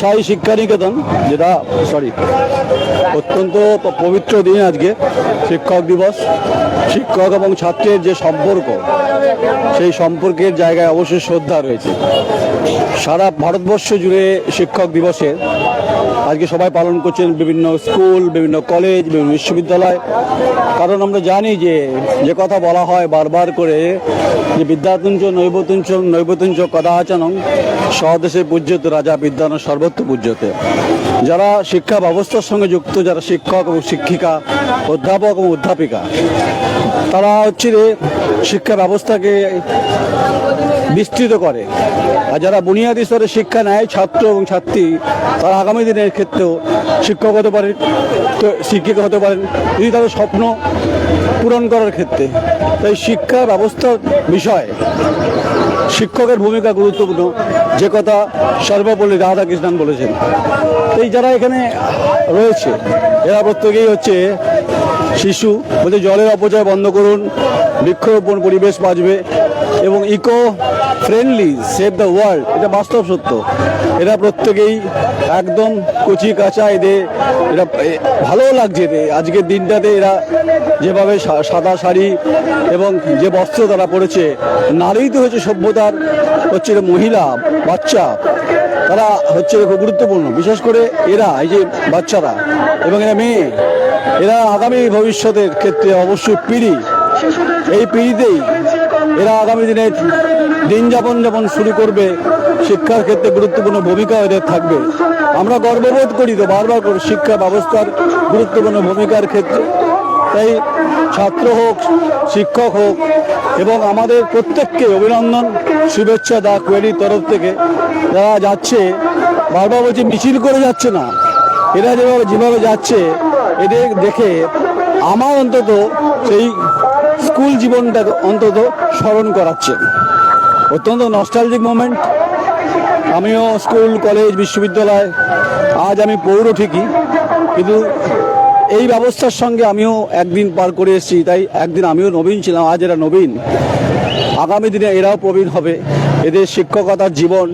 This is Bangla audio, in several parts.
সাই শিক্ষানিকেতন, যেটা সরি অত্যন্ত পবিত্র দিন আজকে শিক্ষক দিবস। শিক্ষক এবং ছাত্রের যে সম্পর্ক, সেই সম্পর্কের জায়গায় অবশ্যই শ্রদ্ধা রয়েছে। সারা ভারতবর্ষ জুড়ে শিক্ষক দিবসে আজকে সবাই পালন করছেন বিভিন্ন স্কুল, বিভিন্ন কলেজ, বিভিন্ন বিশ্ববিদ্যালয়। কারণ আমরা জানি যে যে কথা বলা হয় বারবার করে যে বিদ্যাতুঞ্চ নৈবতুঞ্চ নৈবতুঞ্চ কদাচনং, স্বদেশে পূজ্যতে রাজা বিদ্যান সর্বত্র পূজ্যতে। যারা শিক্ষা ব্যবস্থার সঙ্গে যুক্ত, যারা শিক্ষক এবং শিক্ষিকা, অধ্যাপক এবং অধ্যাপিকা, তারা হচ্ছে যে শিক্ষা ব্যবস্থাকে বিস্তৃত করে। আর যারা বুনিয়াদী স্তরে শিক্ষা নেয়, ছাত্র এবং ছাত্রী, তারা আগামী দিনের ক্ষেত্রেও শিক্ষক হতে পারেন, তো শিক্ষিকা হতে পারেন যদি তাদের স্বপ্ন পূরণ করার ক্ষেত্রে। তাই শিক্ষা ব্যবস্থার বিষয় শিক্ষকের ভূমিকা গুরুত্বপূর্ণ। যে কথা সর্বপল্লী রাধাকৃষ্ণন বলেছেন। এই যারা এখানে রয়েছে, এরা প্রত্যেকেই হচ্ছে শিশু। বলছে, জলের অপচয় বন্ধ করুন, বৃক্ষরোপণ পরিবেশ বাঁচবে। এবং eco friendly save the world এটা বাস্তব সত্য। এরা প্রত্যেকেই একদম কচি কাঁচা এদের এটা ভালোও লাগছে এদের। আজকের দিনটাতে এরা যেভাবে সাদা শাড়ি এবং যে বস্ত্র তারা পরেছে নারী তো হচ্ছে সভ্যতার হচ্ছে মহিলা, বাচ্চা। তারা হচ্ছে খুব গুরুত্বপূর্ণ। বিশেষ করে এরা, এই যে বাচ্চারা এবং এরা মেয়ে। এরা আগামী ভবিষ্যতের ক্ষেত্রে অবশ্যই পিড়ি। এই পিড়িতেই এরা আগামী দিনে দিন যাপন যাপন শুরু করবে। শিক্ষার ক্ষেত্রে গুরুত্বপূর্ণ ভূমিকা এদের থাকবে। আমরা গর্ববোধ করি তো বারবার করে শিক্ষা ব্যবস্থার গুরুত্বপূর্ণ ভূমিকার ক্ষেত্রে। তাই ছাত্র হোক, শিক্ষক হোক এবং আমাদের প্রত্যেককে অভিনন্দন, শুভেচ্ছা দা কোয়েরির তরফ থেকে। যারা যাচ্ছে, বারবার বলছে মিছিল করে যাচ্ছে না। এরা যেভাবে যেভাবে যাচ্ছে, এদের দেখে আমার অন্তত সেই স্কুল জীবনটা অন্তত স্মরণ করাচ্ছে। অত্যন্ত নস্টালজিক মোমেন্ট আমিও স্কুল, কলেজ, বিশ্ববিদ্যালয়, আজ আমি পৌর ঠিকই, কিন্তু এই ব্যবস্থার সঙ্গে আমিও একদিন পার করে এসেছি, তাই একদিন আমিও নবীন ছিলাম, আজ এরা নবীন। আগামী দিনে এরাও প্রবীণ হবে। এদের শিক্ষকতার জীবন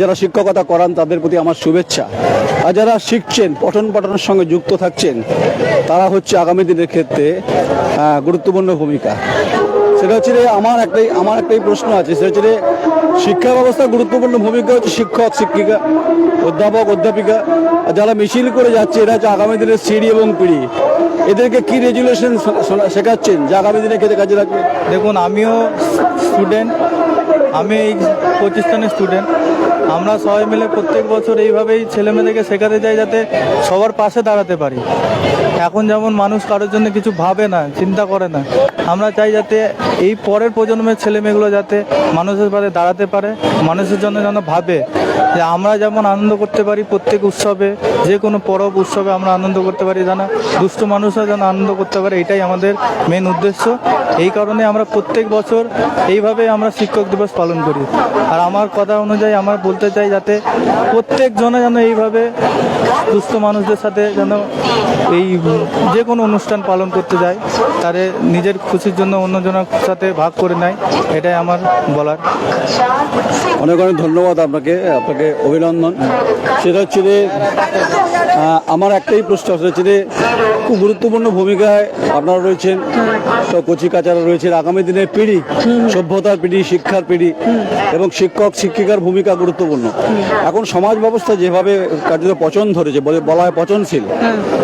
যারা শিক্ষকতা করান, তাদের প্রতি আমার শুভেচ্ছা। আর যারা শিখছেন, পঠন পাঠনের সঙ্গে যুক্ত থাকছেন, তারা হচ্ছে আগামী দিনের ক্ষেত্রে গুরুত্বপূর্ণ ভূমিকা। সেটা হচ্ছে আমার একটাই আমার একটাই প্রশ্ন আছে, সেটা হচ্ছে শিক্ষা ব্যবস্থার গুরুত্বপূর্ণ ভূমিকা হচ্ছে শিক্ষক, শিক্ষিকা, অধ্যাপক, অধ্যাপিকা। আর যারা মিছিল করে যাচ্ছে, এরা হচ্ছে আগামী দিনের সিঁড়ি এবং পিড়ি। এদেরকে কি রেজুলেশন শেখাচ্ছেন যে আগামী দিনে খেতে কাজে লাগবে? দেখুন, আমিও স্টুডেন্ট, আমি এই প্রতিষ্ঠানের স্টুডেন্ট। আমরা সবাই মিলে প্রত্যেক বছর এইভাবেই ছেলেমেয়েদেরকে শেখাতে চাই যাতে সবার পাশে দাঁড়াতে পারি। এখন যেমন মানুষ কারোর জন্য কিছু ভাবে না, চিন্তা করে না, আমরা চাই যাতে এই পরের প্রজন্মের ছেলেমেয়েগুলো যাতে মানুষের পাশে দাঁড়াতে পারে, মানুষের জন্য যেন ভাবে যে আমরা যেমন আনন্দ করতে পারি প্রত্যেক উৎসবে, যে কোনো পরব উৎসবে আমরা আনন্দ করতে পারি, যেন দুস্থ মানুষরা যেন আনন্দ করতে পারে, এটাই আমাদের মেন উদ্দেশ্য। এই কারণে আমরা প্রত্যেক বছর এইভাবে আমরা শিক্ষক দিবস পালন করি। আর আমার কথা অনুযায়ী আমরা বলতে চাই যাতে প্রত্যেক জনে যেন এইভাবে দুস্থ মানুষদের সাথে যেন এই যে কোনো অনুষ্ঠান পালন করতে যায়। তারে নিজের খুশির জন্য অন্যজনের সাথে ভাগ করে নেয়, এটাই আমার বলার। অনেক অনেক ধন্যবাদ আপনাকে আপনাকে অভিনন্দন। সেটা হচ্ছে যে আমার একটাই প্রশ্ন সেটা হচ্ছে যে, খুব গুরুত্বপূর্ণ ভূমিকায় আপনারা রয়েছেন, তো কচি কাচারা রয়েছেন, আগামী দিনের পিঢ়ি সভ্যতার পিঢ়ি শিক্ষার পিঢ়ি এবং শিক্ষক, শিক্ষিকার ভূমিকা গুরুত্বপূর্ণ। এখন সমাজ ব্যবস্থা যেভাবে কার্যত পচন ধরেছে, বলে বলা হয় পচনশীল,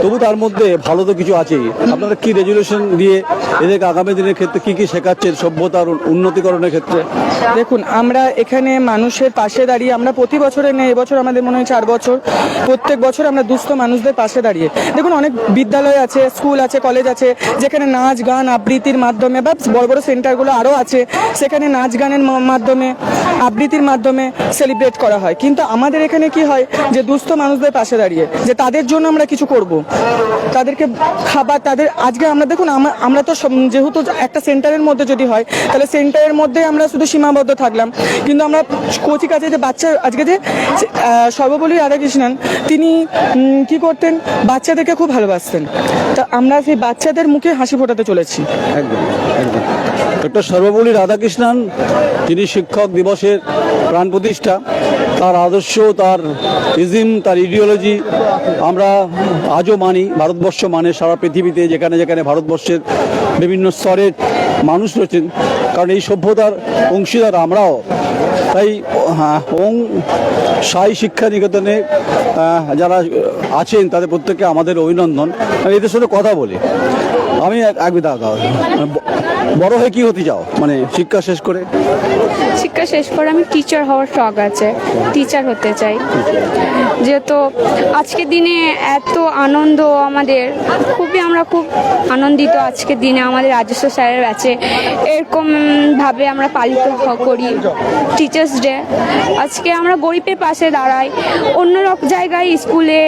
তবু তার মধ্যে ভালো তো কিছু আছেই। আপনারা কি রেজুলেশন দিয়ে এদেরকে আগামী দিনের ক্ষেত্রে কি কি শেখাচ্ছেন সভ্যতার উন্নতিকরণের ক্ষেত্রে? দেখুন, আমরা এখানে মানুষের পাশে দাঁড়িয়ে আমরা প্রতি বছরে নেই এবছর আমাদের মনে হয় চার বছর, প্রত্যেক বছর আমরা দুস্থ মানুষদের পাশে দাঁড়িয়ে। দেখুন, অনেক বিদ্যালয় আছে, স্কুল আছে, কলেজ আছে, যেখানে নাচ, গান, আবৃত্তির মাধ্যমে বা বড় বড় সেন্টারগুলো আরও আছে, সেখানে নাচ, গানের মাধ্যমে, আবৃত্তির মাধ্যমে সেলিব্রেট করা হয়। কিন্তু আমাদের এখানে কি হয় যে দুস্থ মানুষদের পাশে দাঁড়িয়ে, যে তাদের জন্য আমরা কিছু করব। তাদেরকে খাবার, তাদের, আজকে আমরা দেখুন আমরা তো যেহেতু একটা সেন্টারের মধ্যে যদি হয়, তাহলে সেন্টারের মধ্যে আমরা শুধু সীমাবদ্ধ থাকলাম। কিন্তু আমরা কচি কাছে যে বাচ্চা, আজকে যে সর্বপল্লী রাধাকৃষ্ণন, তিনি কি করতেন? বাচ্চাদেরকে খুব ভালোবাসতেন। তা আমরা সেই বাচ্চাদের মুখে হাসি ফোটাতে চলেছি। একদম একদম। সর্বপল্লী রাধাকৃষ্ণন, তিনি শিক্ষক দিবসের প্রাণ প্রতিষ্ঠা। তার আদর্শ তার ইজিম তার ইডিওলজি আমরা আজও মানি ভারতবর্ষ মানে সারা পৃথিবীতে যেখানে যেখানে ভারতবর্ষের বিভিন্ন স্তরের মানুষ রয়েছেন। কারণ এই সভ্যতার অংশীদার আমরাও। তাই হ্যাঁ, ওং সাই শিক্ষা নিকেতনে যারা আছেন তাদের প্রত্যেককে আমাদের অভিনন্দন। আমি এদের সাথে কথা বলি। আমি এক দাদা বড় হয়ে কি হতে চাও? মানে শিক্ষা শেষ করে? শিক্ষা শেষ করে আমি টিচার হওয়ার শখ আছে। টিচার হতে চাই। যেহেতু আজকের দিনে এত আনন্দ আমাদের, খুবই আমরা খুব আনন্দিত আজকের দিনে আমাদের রাজস্ব স্যারের আছে এরকম ভাবে আমরা পালিত করি। টিচার্স ডে আজকে আমরা গরিবের পাশে দাঁড়াই। অন্য জায়গায় স্কুলে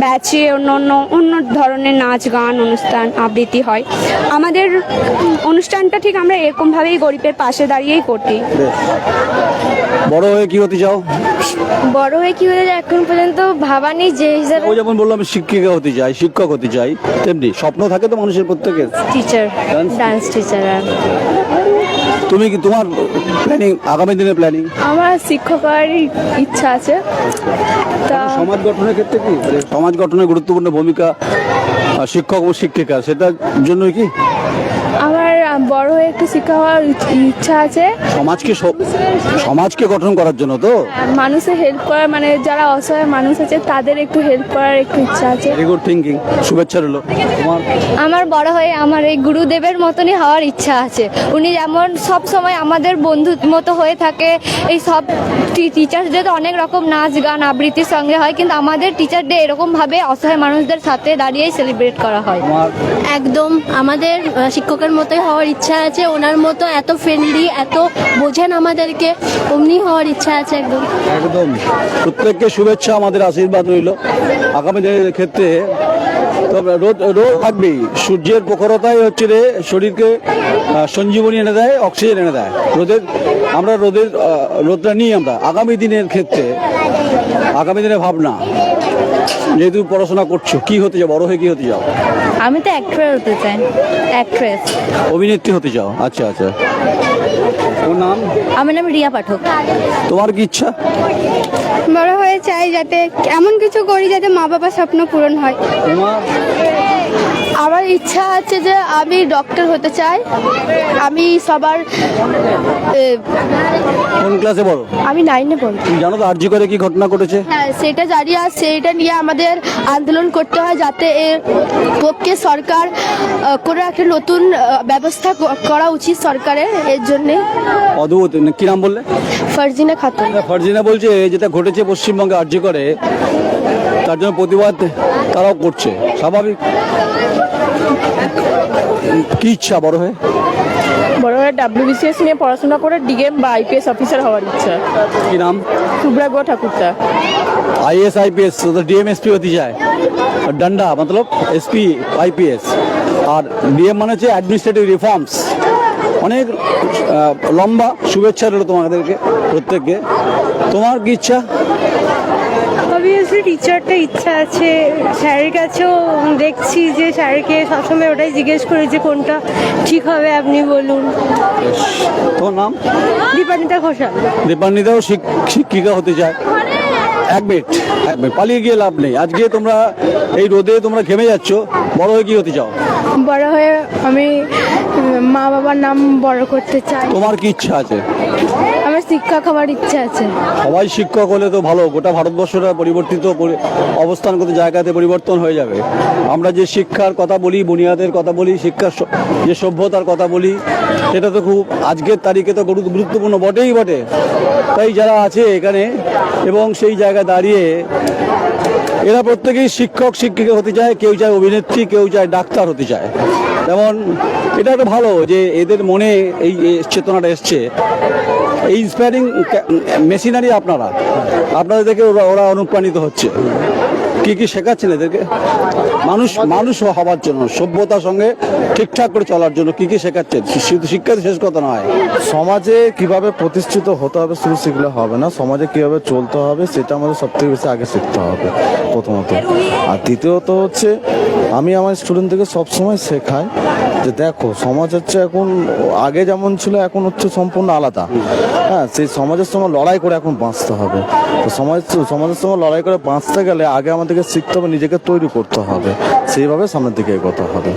ব্যাচে অন্য অন্য অন্য ধরনের নাচ, গান, অনুষ্ঠান আবৃত্তি হয়। আমাদের অনুষ্ঠানটা ঠিক আমরা এরকমভাবেই গরিবের পাশে দাঁড়িয়েই করতে। বড় হয়ে কি হতে চাও? বড় হয়ে কি হয়ে যায় এখন পর্যন্ত ভাবানি যে হিসাবে ও যেমন বললাম আমি শিক্ষিকা হতে চাই শিক্ষক হতে চাই তেমনি স্বপ্ন থাকে তো মানুষের প্রত্যেকের। টিচার ডান্স টিচার তুমি কি তোমার প্ল্যানিং আগামী দিনের প্ল্যানিং আমার শিক্ষক হওয়ার ইচ্ছা আছে। তা সমাজ গঠনের ক্ষেত্রে কি? মানে সমাজ গঠনের গুরুত্বপূর্ণ ভূমিকা আহ, শিক্ষক ও শিক্ষিকা সেটার জন্য কি? বড় হয়ে একটু শিক্ষা হওয়ার ইচ্ছা আছে। সমাজকে সমাজকে গঠন করার জন্য তো? মানুষের হেল্প করার মানে যারা অসহায় মানুষ আছে তাদের একটু হেল্প করার একটু ইচ্ছা আছে। ভেরি গুড থিঙ্কিং শুভেচ্ছা রইল। তোমার? আমার বড় হয়ে আমার এই গুরুদেবের মতনই হওয়ার ইচ্ছা আছে। উনি যেমন সব সময় আমাদের বন্ধুর মতো হয়ে থাকে এই সব টিচার্স ডে তো অনেক রকম নাচ গান আবৃত্তির সঙ্গে হয় কিন্তু আমাদের টিচার ডে এরকমভাবে অসহায় মানুষদের সাথে দাঁড়িয়েই সেলিব্রেট করা হয়। একদম আমাদের শিক্ষকের মতোই হওয়ার ইচ্ছা আছে, ওনার মতো এত ফ্রেন্ডলি এত বোঝেন আমাদেরকে, অমনি হওয়ার ইচ্ছা আছে একদম। একদম। প্রত্যেককে শুভেচ্ছা, আমাদের আশীর্বাদ রইল। আগামী দিনের ক্ষেত্রে তবে রোদ রোদ থাকবেই। সূর্যের প্রখরতাই হচ্ছে রে শরীরকে সঞ্জীবনী এনে দেয়, অক্সিজেন এনে দেয়। রোদের, আমরা রোদের রোদটা নিই আমরা, আগামী দিনের ক্ষেত্রে। আগামী দিনের ভাবনা। যেহেতু পড়াশোনা করছ কি হতে চাও বড় হয়ে কি হতে চাও আমি তো অ্যাক্টর হতে চাই। অ্যাক্ট্রেস অভিনেত্রী হতে চাও আচ্ছা আচ্ছা। ওর নাম? আমার নাম রিয়া পাঠক। তোমার কি ইচ্ছা? বড় হয়ে চাই যাতে এমন কিছু করি যাতে মা বাবার স্বপ্ন পূরণ হয়। তোমার আমার ইচ্ছা আছে যে আমি ডক্টর হতে চাই। আমি সবার এ, কোন ক্লাসে বড় আমি নাইনে পড়ি। তুমি জানো তো আর্জি করে কি ঘটনা ঘটেছে? হ্যাঁ সেটা জারি আর সেইটা নিয়ে আমাদের আন্দোলন করতে হয় যাতে এর পক্ষে সরকার আহ, কোনো একটা নতুন আহ, ব্যবস্থা ক- করা উচিত সরকারের এর জন্যে। অদ্ভুত কি নাম বললে? ফারজিনা খাতুন। ফারজিনা বলছে যেটা ঘটেছে পশ্চিমবঙ্গে আর্জি করে তার জন্য প্রতিবাদ তারাও করছে স্বাভাবিক। কি ইচ্ছা বড় হয়ে? বড় হয়ে ডাব্লিউবিসিএস নিয়ে পড়াশোনা করে ডিএম বা আইপিএস অফিসার হওয়ার ইচ্ছা। কি নাম? সুব্রাগ ঠাকুরদা। আইএস আইপিএস তো ডিএমএসপি হতে যায় ডান্ডা মতলব এসপি আইপিএস আর ডিএম মানে হচ্ছে অ্যাডমিনিস্ট্রেটিভ রিফর্মস অনেক লম্বা শুভেচ্ছা রইল তোমাদেরকে প্রত্যেককে। তোমার কি ইচ্ছা? অবভিয়াসলি টিচারটা ইচ্ছা আছে। স্যারের কাছেও দেখছি যে স্যারকে সবসময় ওটাই জিজ্ঞেস করি যে কোনটা ঠিক হবে আপনি বলুন। তোমার নাম? দীপানিতা ঘোষাল। দীপান্বিতাও শিক্ষিকা হতে চায়। এক মিনিট এক মিনিট পালিয়ে গিয়ে লাভ নেই। আজকে তোমরা এই রোদে তোমরা ঘেমে যাচ্ছ। বড় হয়ে কি হতে চাও? বড় হয়ে আমি মা বাবার নাম বড় করতে চাই। তোমার কি ইচ্ছা আছে? আমার শিক্ষক হওয়ার ইচ্ছা আছে। সবাই শিক্ষক হলে তো ভালো, গোটা ভারতবর্ষটা পরিবর্তিত পরি- অবস্থানগত জায়গাতে পরিবর্তন হয়ে যাবে। আমরা যে শিক্ষার কথা বলি, বুনিয়াদের কথা বলি, শিক্ষার যে সভ্যতার কথা বলি, সেটা তো খুব আজকের তারিখে তো গুরু- গুরুত্বপূর্ণ, বটেই বটে। তাই যারা আছে এখানে এবং সেই জায়গায় দাঁড়িয়ে, এরা প্রত্যেকেই শিক্ষক, শিক্ষিকা হতে চায়, কেউ চায় অভিনেত্রী, কেউ চায় ডাক্তার হতে চায়। যেমন, এটা একটা ভালো যে এদের মনে এই চেতনাটা এসছে। এই ইন্সপায়ারিং মেশিনারি আপনারা। আপনাদের দেখে ওরা অনুপ্রাণিত হচ্ছে। কি কি শেখাচ্ছেন এদেরকে? মানুষ মানুষ হওয়ার জন্য, সভ্যতার সঙ্গে ঠিকঠাক করে চলার জন্য কি কি শেখাচ্ছেন? শিক্ষা শেষ কথা নয়। সমাজে কীভাবে প্রতিষ্ঠিত হতে হবে শুধু শিখলে হবে না। সমাজে কীভাবে চলতে হবে সেটা আমাদের সব থেকে বেশি আগে শিখতে হবে প্রথমত। আর দ্বিতীয়ত হচ্ছে, আমি আমার স্টুডেন্টদেরকে সবসময় শেখাই যে দেখো, সমাজ হচ্ছে এখন, আগে যেমন ছিল, এখন হচ্ছে সম্পূর্ণ আলাদা। হ্যাঁ সেই সমাজের সঙ্গে লড়াই করে এখন বাঁচতে হবে। তো সমাজ, সমাজের সঙ্গে লড়াই করে বাঁচতে গেলে আগে আমাদেরকে শিখতে হবে, নিজেকে তৈরি করতে হবে। সেইভাবে সামনের দিকে এগোতে হবে।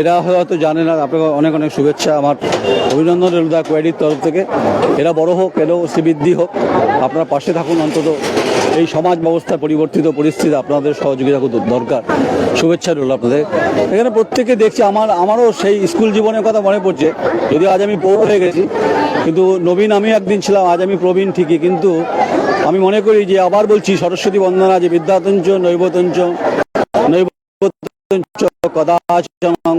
এরা হয়তো জানে না, আপনাকে অনেক অনেক শুভেচ্ছা। আমার অভিনন্দন রেলদা কোয়ারির তরফ থেকে। এরা বড় হোক এরাও শ্রীবৃদ্ধি হোক, আপনারা পাশে থাকুন। অন্তত এই সমাজ ব্যবস্থা পরিবর্তিত পরিস্থিতি আপনাদের সহযোগিতা খুব দরকার। শুভেচ্ছা রইল আপনাদের। এখানে প্রত্যেকে দেখছি, আমার, আমারও সেই স্কুল জীবনের কথা মনে পড়ছে। যদিও আজ আমি পৌর হয়ে গেছি, কিন্তু নবীন আমি একদিন ছিলাম, আজ আমি প্রবীণ ঠিকই। কিন্তু আমি মনে করি যে আবার বলছি সরস্বতী বন্দনা যে বিদ্যাতঞ্চ নৈবতঞ্চ নৈবতঞ্চ কদাচনং